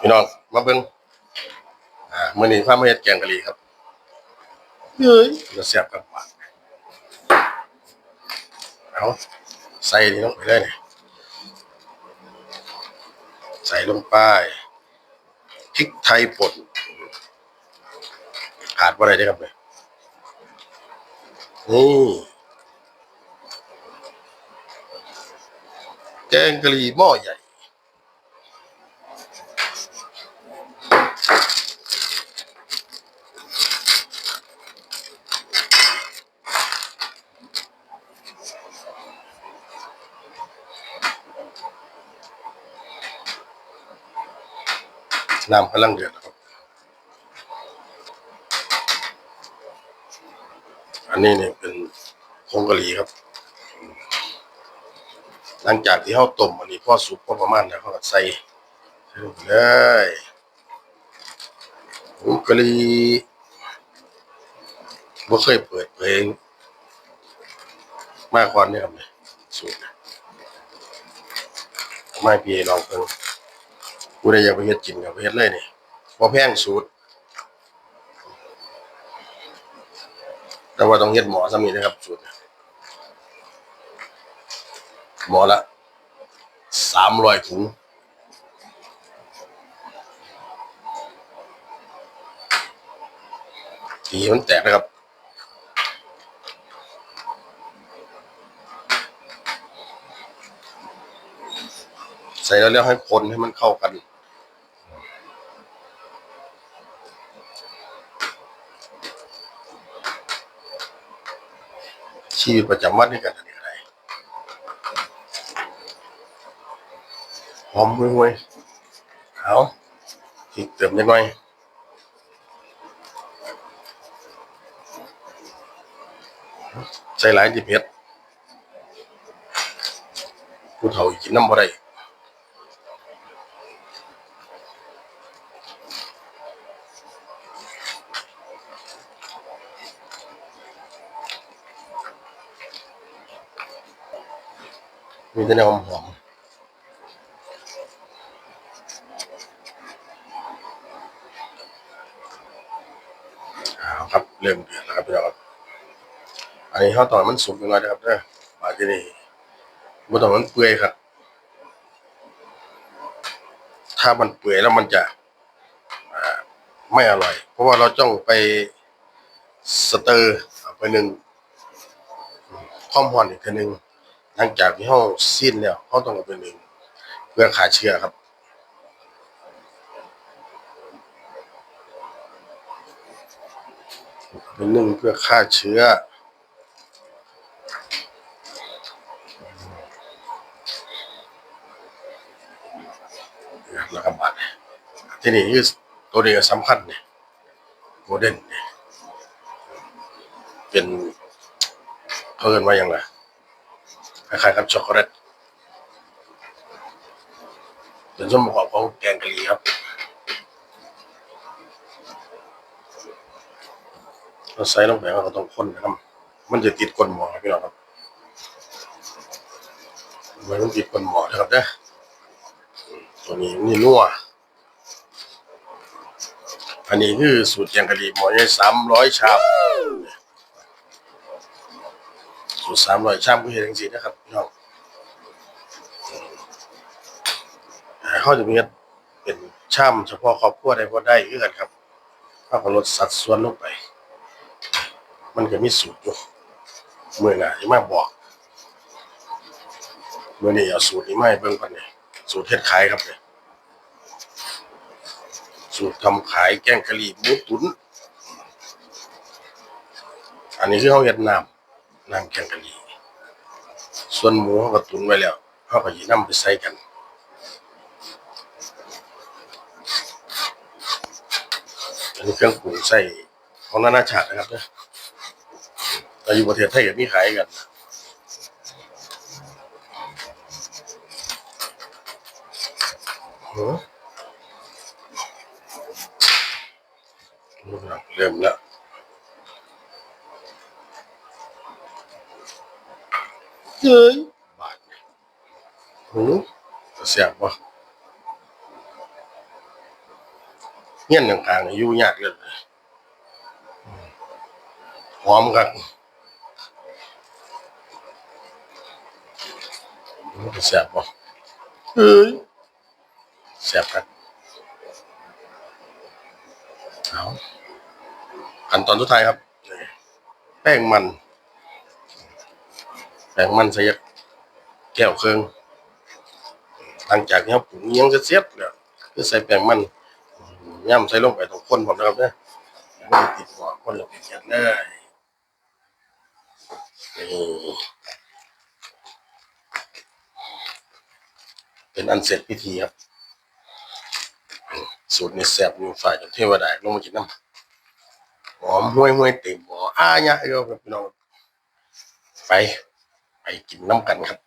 พี่น้องมาเบิ่งอ่ามื้อนี้พามาเฮ็ดแกงกะหรี่ครับเฮ้ยจะแซ่บกับหวานเอาใส่นี่ลงไปเลยนี่ใส่ลงไปพริกไทยป่นขาดบ่ได้เด้อครับเนี่ยนี่แกงกะหรี่หม้อใหญ่ น้ำกำลังเดือดครับ อันนี้เนี่ยเป็นผงกะหรี่ครับ หลังจากที่เขาต้มอันนี้พอสุกพอประมาณแล้วเขาก็ใส่ใส่ลงไปเลยผงกะหรี่บ่เคยเปิดเพลงมากกว่านี้ครับเนี่ยสูตรไม่พี่ลองเพิ่ง กูได้อยากไปเฮ็ดกินกับไปเฮ็ดเลยนี่บ่แพงสูตร แต่ว่าต้องเฮ็ดหมอซ้ำนี่นะครับสูตรหมอละสามร้อยถุงทีมันแตกนะครับใส่แล้วแล้วให้คนให้มันเข้ากัน ชีวิตประจำวันนี่กันอะไรหอมห่วยๆเอาอีกเติมนิดหน่อยใส่หลายจิเพ็ดผู้เฒ่ากินน้ำบ่ได้ มีแต่แนวหอมๆเอาครับเริ่มเดือดแล้วครับพี่น้องครับอันนี้เขาตอนมันสุกยังไงนะครับเด้อมาที่นี่บ่ต้องมันเปื่อยครับ ถ้ามันเปื่อยแล้วมันจะไม่อร่อย เพราะว่าเราต้องไปสเตอร์อาไปหนึ่งความร้อนอีกทีหนึ่ง หลังจากที่เราซีนแล้วเราต้องเอาไปหนึ่งเพื่อฆ่าเชื้อครับเป็นหนึ่งเพื่อฆ่าเชื้อแล้วก็บาดที่นี่คือตัวนี้ก็สำคัญเนี่ยโมเดนเนี่ยเป็นเขาเรียกว่าอย่างไร คล้ายๆกับช็อกโกแลตเป็นส่วนประกอบของแกงกะหรี่ครับเราใส่ลงไปเราต้องคนนะครับ มันจะติดก้นหม้อครับพี่น้องครับมันต้องติดก้นหม้อนะครับเด้อตัวนี้นี่นัวอันนี้คือสูตรแกงกะหรี่หม้อใหญ่สามร้อยชาม สูตรสามร้อยชามก็เห็นจริงๆนะครับพี่น้องเขาจะมีเป็นชามเฉพาะครอบครัวได้พอได้คือกันครับเขาก็ลดสัดส่วนลงไป มันก็มีสูตรอยู่เมื่อน่ะที่มาบอกเมื่อนี้เอาสูตรนี้ไมาให้เบิ่งก่อนเนี่ยสูตรเฮ็ดขายครับเนี่ยสูตรทำขายแกงกะหรี่หมูตุ๋นอันนี้คือเขาเฮ็ดน้ำ น้ำแกงกะหรี่ส่วนหมูเขาก็ตุ๋นไว้แล้วเขาก็ยิบน้ำไปใส่กันอันนี้เครื่องปรุงใส่ของนานาชาตินะครับเนี่ยแต่อยู่ประเทศไทยก็มีขายกันหือเริ่มแล้ว เฮ้ยบาดหือเสียบป่ะเงี้ยนอย่างกลางๆนี่อยู่ยากเลยหอมครับมันจะแซ่บบ่เอ้ยแซ่บครับเอาขั้นตอนสุดท้ายครับนี่แป้งมัน แป้งมันใส่แก้วเครื่องหลังจากที่เราปรุงอิหยังเสร็จแล้วคือใส่แป้งมันย่ำใส่ลงไปตรงก้นผมนะครับเนี่ยไม่ติดหัวคนเราเขียนเลยนี่เป็นอันเสร็จพิธีครับ สูตรนี้แซ่บอยู่ฝ่ายจนเทวดาลงมากินน้ำหอมห้วยห้วยเต็มบ่ออ้ายะเอ้าครับพี่น้องไป ไปกินน้ำกันครับ